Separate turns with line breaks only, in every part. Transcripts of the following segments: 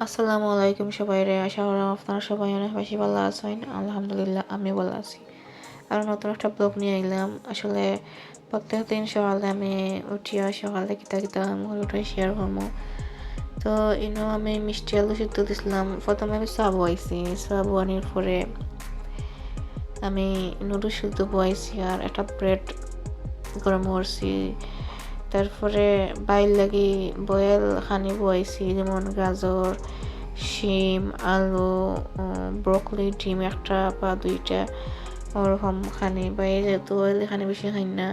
আসসালামু আলাইকুম সবাই রে আশা করি আপনারা সবাই অনেক বেশি ভালো আছেন। আলহামদুলিল্লাহ আমি ভালো আছি। আর নতুন একটা ব্লগ নিয়ে এলাম আসলে প্রত্যেক দিন সকালে আমি উঠিয়া সকালে কিতা কিতা আমি উঠে শেয়ার করব তো ইনো আমি মিষ্টি আলু সিদ্ধ দিছিলাম। প্রথমে আমি চা বয়াইছি চা বোয়ানির পরে আমি নুডলস সিদ্ধ বয়াইছি আর একটা ব্রেড গরম করছি। তারপরে বাইর লাগি বয়েল খানি বয়াইছি যেমন গাজর, শিম, আলু ব্রকলি, ডিম একটা বা দুইটা ওরকম খানি। বা এই যেহেতু অয়েল এখানে বেশি খাই না।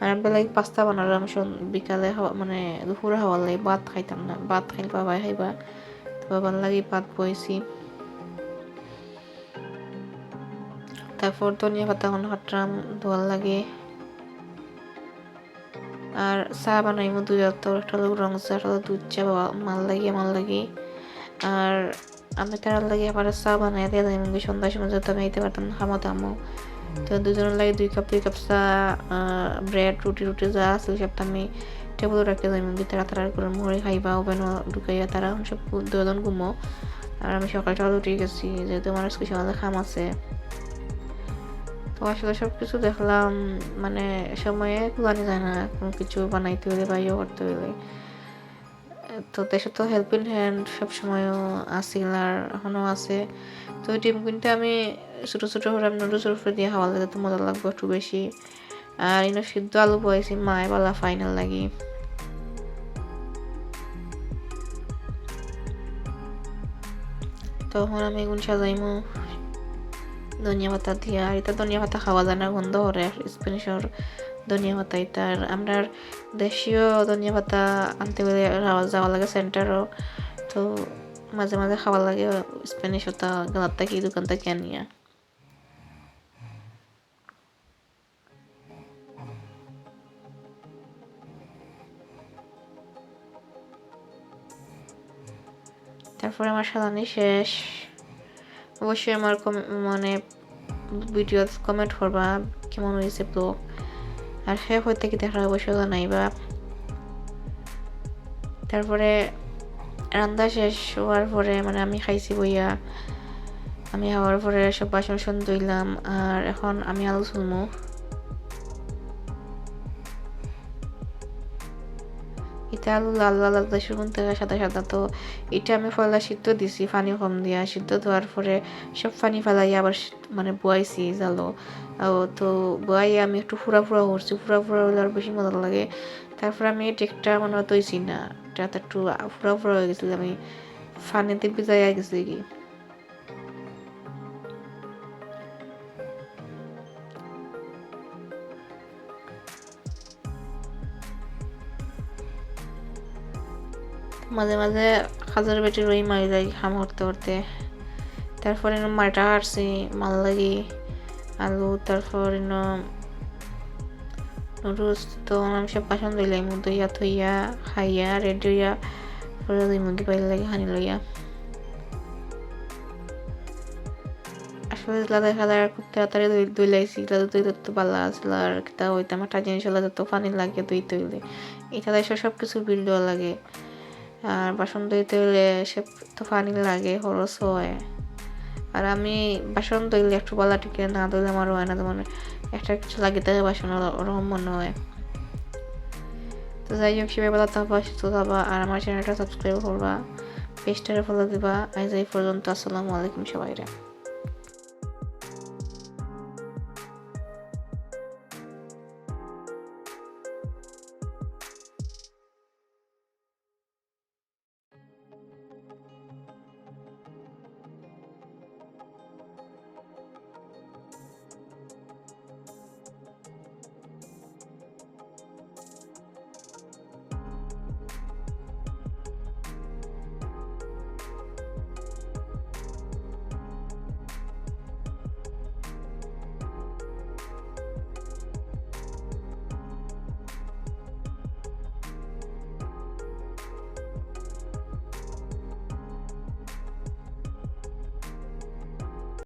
আর বেলায় পাস্তা বানালাম বিকালে মানে দুপুরে হওয়ার লাগে ভাত খাইতাম না। ভাত খাইলে বাবাই খাইবা। তো বাবার লাগে ভাত বইছি তারপর ধনিয়া পাতা কাটলাম ধোয়ার লাগে। আর চা বানাইমু দুই তো একটা লোক রং চা, একটা দুধ চা মাল লাগি মাল লাগি আর আমি তার লাগে আবার চা বানাই, দিয়ে যাই মুখে সন্ধ্যার সময় যেহেতু আমি আইতে পারতাম খামাতে আমো তো দুজনের লাগে দুই কাপ দুই কাপ চা ব্রেড, রুটি রুটি যা আছে সব আমি টেবিল রাখতে যাই মুখে তারা তারা করে মুড়ি খাইবা ওভেন ঢুকাইয়া তারা সব দুজন ঘুমো। আর আমি সকাল সকাল উঠে গেছি, যেহেতু আমার আজকে সকালে খাম আছে। তো আসলে সব কিছু দেখলাম মানে সময়ে কুলানি যায় না, কোনো কিছু বানাইতে হলে বা ইয়ে করতে হলে তো দেশে তো হেল্পিং হ্যান্ড সবসময়ও আসিল আর এখনও আছে। তো ওই ডিম কিনতে আমি ছোটো ছোটো করে আমি নুডলসের উপরে দিয়ে খাওয়া লাগে তো মজা লাগবে একটু বেশি। আর ইনো সিদ্ধ আলু বয়েছি, মায় বলা ফাইনাল লাগি। তখন আমি এগুন সাজাইমু। ধনিয়া পাতা দিয়া এটা ধনিয়া পাতা খাওয়া যায় না, গন্ধ করে স্প্যানিশর ধনিয়া পাতা এটার আমরা দেশীয় ধনিয়া পাতা আনতে গেলে যাওয়া লাগে সেন্টারও তো মাঝে মাঝে খাওয়া লাগে স্প্যানিশ ওটা গেলার থেকে, দোকান থেকে আনিয়া। তারপরে আমার সাজানি শেষ। অবশ্যই আমার মানে ভিডিও কমেন্ট করবা, কেমন হয়েছে ব্লগ আর শেষ হইতে কি দেখার অবশ্যই জানাইবা। তারপরে রান্না শেষ হওয়ার পরে মানে আমি খাইছি বইয়া। আমি হওয়ার পরে সব বাসন সন ধুইলাম, আর এখন আমি আলু চুলমু আলু লাল লাল লাগতে শুরু থেকে সাদা সাদা। তো এটা আমি ফলা সিদ্ধ দিছি, পানি কম দিয়া। সিদ্ধ ধোয়ার পরে সব পানি ফেলাই আবার মানে বয়াইছি জালো। তো বয়াই আমি একটু ফুরা ফুরা করছি। ফুরা ফুরা হলে আর বেশি মজা লাগে। তারপর আমি টেকটা মনে তৈছি না। এটা একটু ফুরা ফুরা হয়ে গেছিল আমি ফানিতে ভিজাই গেছি কি। মাঝে মাঝে খাজার বেটি রই মারি যাই খাম করতে করতে। তারপরে মাটা হারছি মাল লাগি, আলু, তারপর নুডলস, তো আমি সব বাসন দিলাম দইয়া থইয়া, খাইয়া রেডি হইয়া, পরে দুই মুরগি পাইলে লাগে, হানি লইয়া। আসলে লাদা খাদা খুব তাড়াতাড়ি দই লাইছি লাদা দই আর জিনিস হলে লাগে দই তৈলে এটা সব কিছু বিল লাগে। আর বাসন ধুইতে হলে সে তো পানি লাগে, খরচ হয়। আর আমি বাসন ধুইলে একটু বলা টিকে না ধুইলে আমার হয় না মানে একটা কিছু লাগে তাই বাসন ওরকম মনে হয়। তো যাই হোক সেভাবে বেলা থাকবা, সুস্থ থাকবা, আর আমার চ্যানেলটা সাবস্ক্রাইব করবা, পেজটারে ফলো দিবা। আজ এই পর্যন্ত, আসসালামু আলাইকুম সবাইরা।